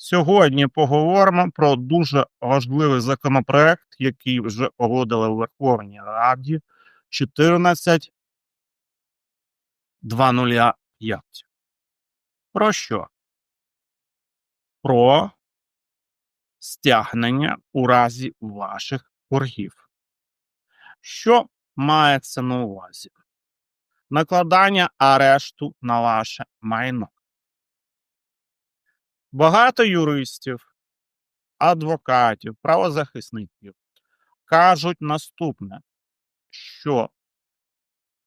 Сьогодні поговоримо про дуже важливий законопроект, який вже погодили в Верховній Раді 14.205. Про що? Про стягнення у разі ваших боргів. Що мається на увазі? Накладання арешту на ваше майно. Багато юристів, адвокатів, правозахисників кажуть наступне, що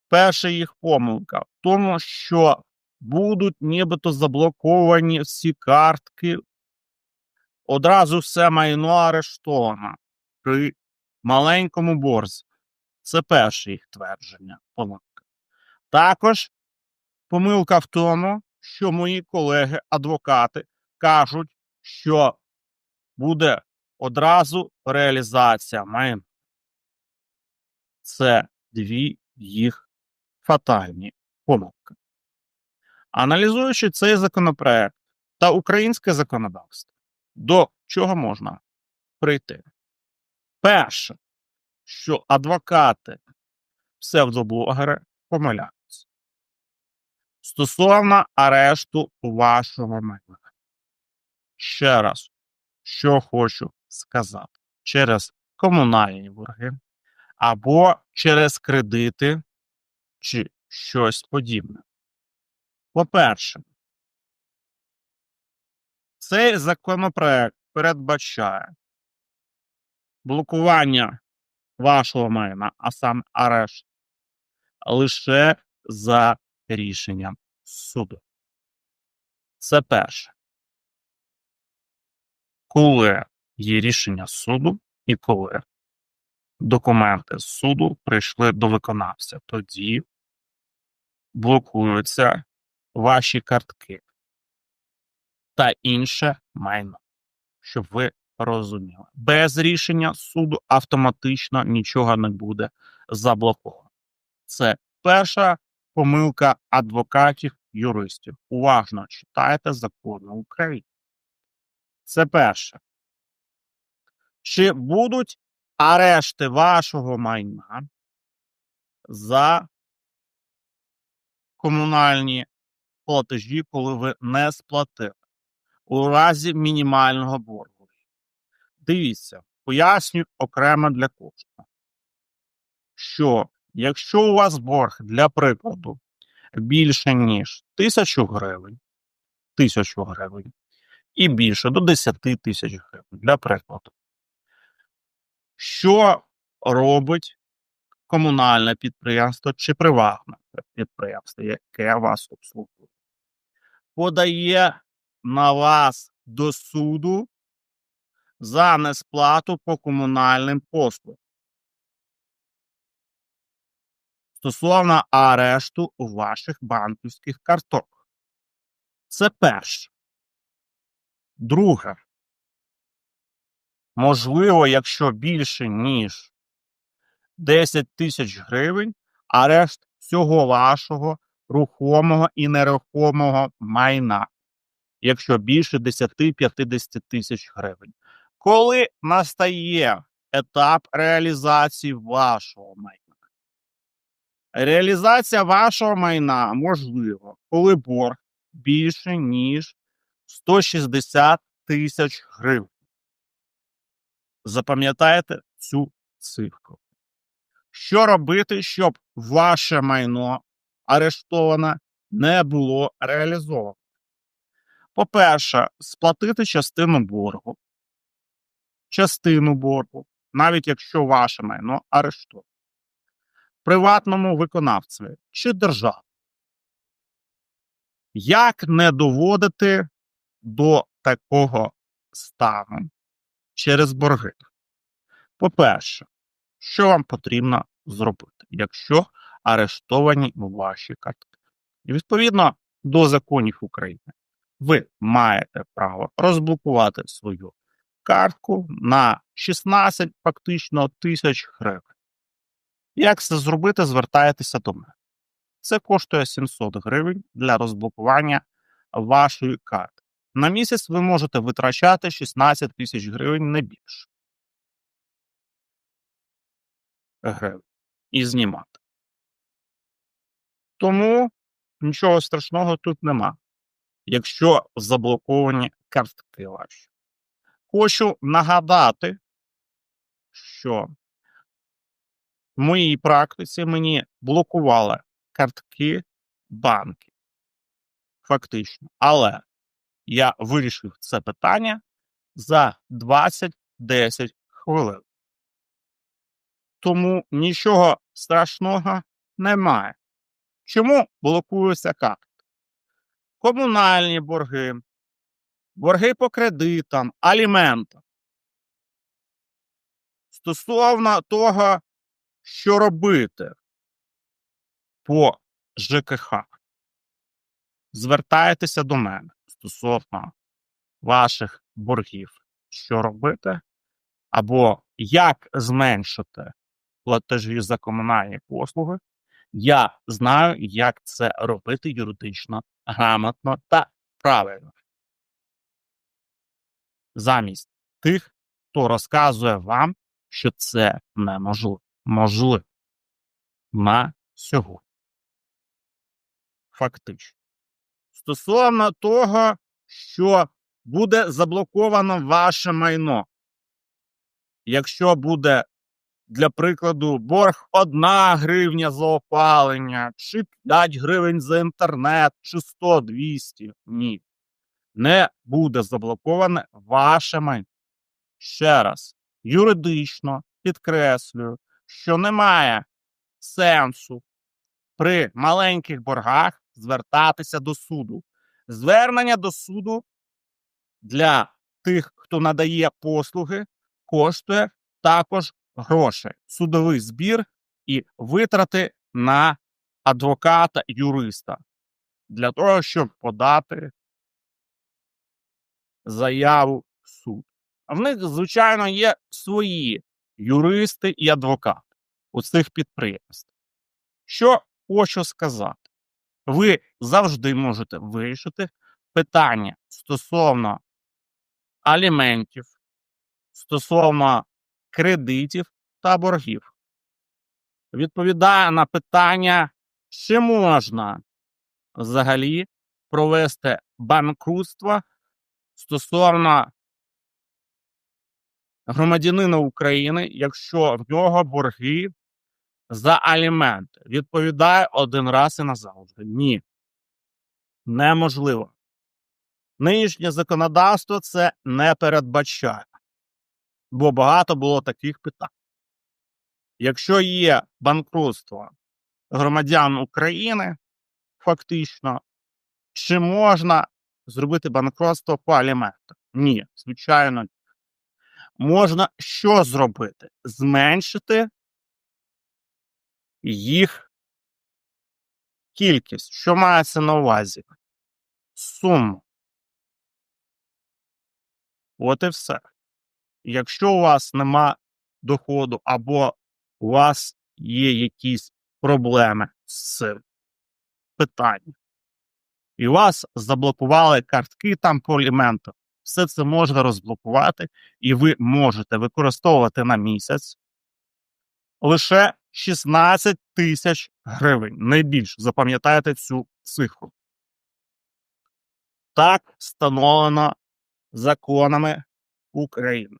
перша їх помилка в тому, що будуть нібито заблоковані всі картки, одразу все майно арештовано при маленькому борзі. Це перше їх твердження. Помилка. Також помилка в тому, що мої колеги-адвокати кажуть, що буде одразу реалізація майна. Це дві їх фатальні помилки. Аналізуючи цей законопроект та українське законодавство, до чого можна прийти? Перше, що адвокати, псевдоблогери помиляються стосовно арешту вашого майна. Ще раз, що хочу сказати, через комунальні борги або через кредити чи щось подібне. По-перше, цей законопроект передбачає блокування вашого майна, а саме арешт, лише за рішенням суду. Це перше. Коли є рішення суду і коли документи суду прийшли до виконавця, тоді блокуються ваші картки та інше майно, щоб ви розуміли. Без рішення суду автоматично нічого не буде заблоковано. Це перша помилка адвокатів, юристів. Уважно читайте закони України. Це перше. Чи будуть арешти вашого майна за комунальні платежі, коли ви не сплатили у разі мінімального боргу? Дивіться, поясню окремо для кожного, що якщо у вас борг для прикладу більше ніж тисячу гривень, тисячу гривень і більше до 10 тисяч гривень для прикладу. Що робить комунальне підприємство чи приватне підприємство, яке вас обслуговує? Подає на вас до суду за несплату по комунальним послугам. Стосовно арешту ваших банківських карток. Це перше. Друге. Можливо, якщо більше, ніж 10 тисяч гривень, арешт всього вашого рухомого і нерухомого майна, якщо більше 10-50 тисяч гривень. Коли настає етап реалізації вашого майна? Реалізація вашого майна можлива, коли борг більше, ніж 160 тисяч гривень. Запам'ятайте цю цифру. Що робити, щоб ваше майно арештоване не було реалізовано? По-перше, сплатити частину боргу, частину боргу, навіть якщо ваше майно арештоване, приватному виконавцеві чи державі. Як не доводити до такого стану через борги? По-перше, що вам потрібно зробити, якщо арештовані ваші картки? І відповідно до законів України, ви маєте право розблокувати свою картку на 16 фактично тисяч гривень. Як це зробити, звертаєтеся до мене. Це коштує 700 гривень для розблокування вашої карти. На місяць ви можете витрачати 16 тисяч гривень не більше. Гривень. І знімати. Тому нічого страшного тут нема, якщо заблоковані картки ваші. Хочу нагадати, що в моїй практиці мені блокували картки банки. Фактично. Але я вирішив це питання за 20-10 хвилин. Тому нічого страшного немає. Чому блокуються карти? Комунальні борги, борги по кредитам, аліментам. Стосовно того, що робити по ЖКХ, звертайтеся до мене стосовно ваших боргів, що робити, або як зменшити платежі за комунальні послуги. Я знаю, як це робити юридично, грамотно та правильно. Замість тих, хто розказує вам, що це неможливо. Можливо. На сьогодні. Фактично. Стосовно того, що буде заблоковано ваше майно. Якщо буде для прикладу, борг 1 гривня за опалення, чи 5 гривень за інтернет, чи 100-200. Ні. Не буде заблоковане ваше майно. Ще раз, юридично підкреслюю, що немає сенсу при маленьких боргах звертатися до суду. Звернення до суду для тих, хто надає послуги, коштує також грошей, судовий збір і витрати на адвоката юриста для того, щоб подати заяву в суд. В них, звичайно, є свої юристи і адвокати у цих підприємств. Що хочу сказати, ви завжди можете вирішити питання стосовно аліментів, стосовно кредитів та боргів. Відповідає на питання, чи можна взагалі провести банкрутство стосовно громадянина України, якщо в нього борги за аліменти. Відповідає один раз і назавжди. Ні. Неможливо. Нинішнє законодавство це не передбачає бо багато було таких питань. Якщо є банкрутство громадян України, фактично, чи можна зробити банкрутство по аліментах? Ні, звичайно. Можна що зробити? Зменшити їх кількість. Що мається на увазі? Суму. От і все. Якщо у вас нема доходу, або у вас є якісь проблеми з питанням, і у вас заблокували картки там по аліменту, все це можна розблокувати, і ви можете використовувати на місяць лише 16 тисяч гривень. Найбільше запам'ятайте цю цифру. Так встановлено законами України.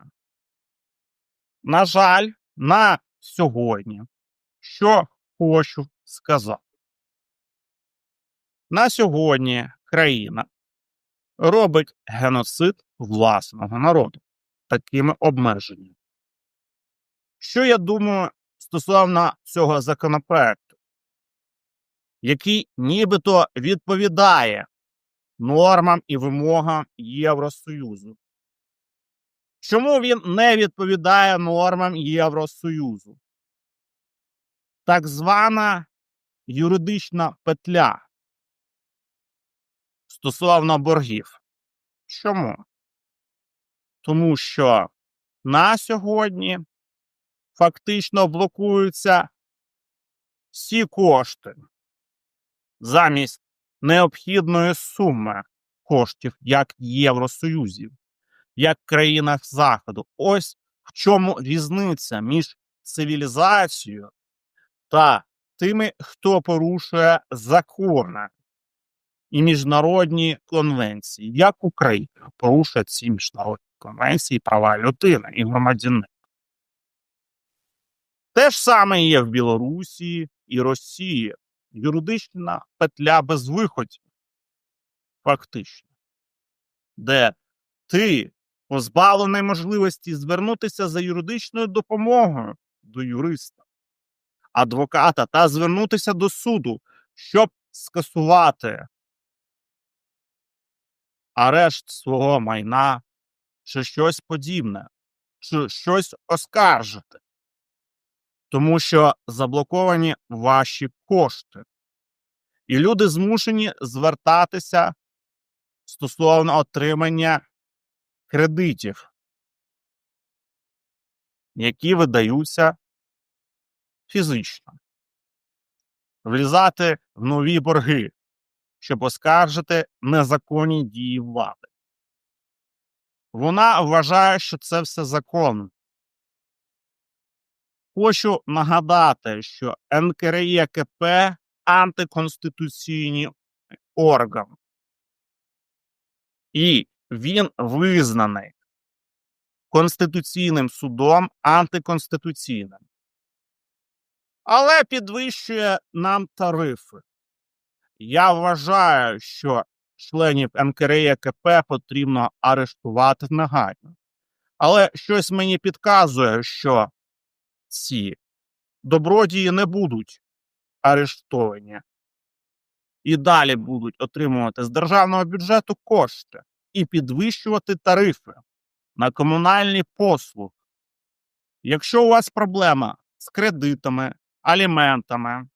На жаль, на сьогодні, що хочу сказати. На сьогодні країна робить геноцид власного народу такими обмеженнями. Що я думаю стосовно цього законопроекту, який нібито відповідає нормам і вимогам Євросоюзу? Чому він не відповідає нормам Євросоюзу? Так звана юридична петля стосовно боргів. Чому? Тому що на сьогодні фактично блокуються всі кошти замість необхідної суми коштів як Євросоюзі, як країнах Заходу. Ось в чому різниця між цивілізацією та тими, хто порушує закони і міжнародні конвенції, як Україна порушує ці міжнародні конвенції права людини і громадянина. Те ж саме є в Білорусі і Росії. Юридична петля без виходів, фактично, де ти позбавлений можливості звернутися за юридичною допомогою до юриста, адвоката та звернутися до суду, щоб скасувати арешт свого майна чи щось подібне, чи щось оскаржити тому що заблоковані ваші кошти. І люди змушені звертатися стосовно отримання кредитів, які видаються фізично, влізати в нові борги, щоб оскаржити незаконні дії влади. Вона вважає, що це все законно. Хочу нагадати, що НКРЄКП антиконституційний орган, і він визнаний Конституційним судом антиконституційним, але підвищує нам тарифи. Я вважаю, що членів НКРЄКП потрібно арештувати негайно. Але щось мені підказує, що ці добродії не будуть арештовані і далі будуть отримувати з державного бюджету кошти і підвищувати тарифи на комунальні послуги. Якщо у вас проблема з кредитами, аліментами,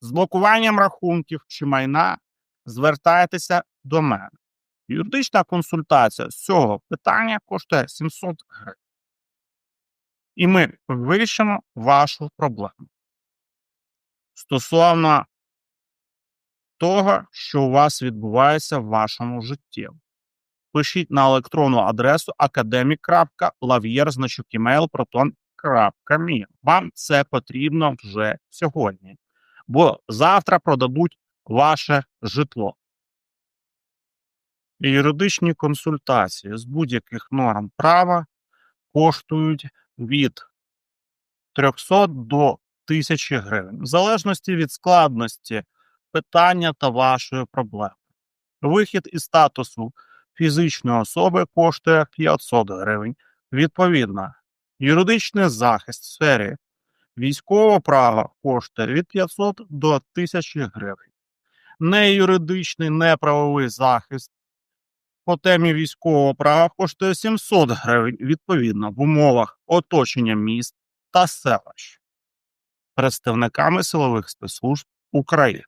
з блокуванням рахунків чи майна, звертайтеся до мене. Юридична консультація з цього питання коштує 700 гривень і ми вирішимо вашу проблему. Стосовно того, що у вас відбувається в вашому житті. Пишіть на електронну адресу academic.lavyer.proton.me. Вам це потрібно вже сьогодні, бо завтра продадуть ваше житло. Юридичні консультації з будь-яких норм права коштують від 300 до 1000 гривень, в залежності від складності питання та вашої проблеми. Вихід із статусу фізичної особи коштує 500 гривень. Відповідно, юридичний захист в сфері військового права коштує від 500 до 1000 гривень. Неюридичний неправовий захист по темі військового права коштує 700 гривень відповідно в умовах оточення міст та селищ представниками силових спецслужб України.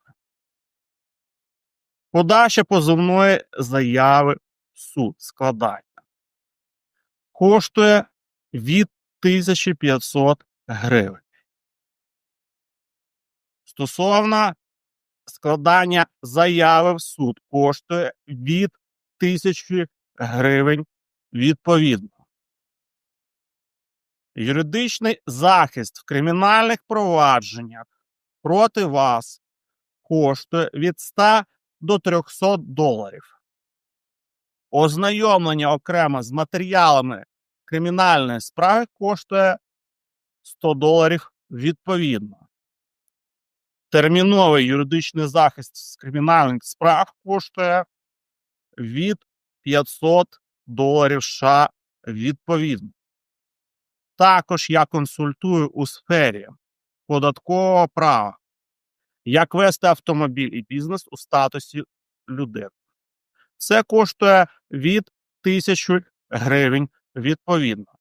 Подача позовної заяви в суд складання коштує від 1500 гривень. Стосовно складання заяви в суд коштує від тисячі гривень відповідно. Юридичний захист в кримінальних провадженнях проти вас коштує від 100 до 300 доларів. Ознайомлення окремо з матеріалами кримінальної справи коштує 100 доларів відповідно. Терміновий юридичний захист з кримінальних справ коштує від 500 доларів США відповідно. Також я консультую у сфері податкового права, як вести автомобіль і бізнес у статусі людини. Це коштує від 1000 гривень відповідно.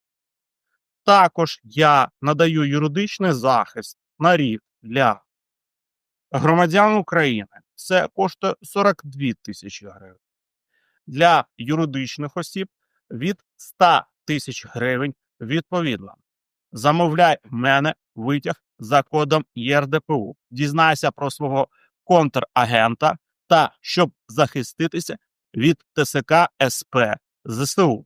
Також я надаю юридичний захист на рік для громадян України. Це коштує 42 тисячі гривень для юридичних осіб від 100 тисяч гривень відповідно. Замовляй в мене витяг за кодом ЄРДПУ. Дізнайся про свого контрагента та щоб захиститися, від ТСК СП ЗСУ.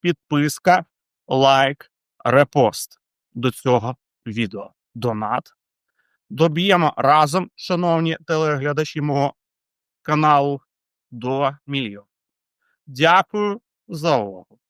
Підписка, лайк, репост до цього відео. Донат. Доб'ємо разом, шановні телеглядачі мого каналу, до мільйона. Дякую за увагу.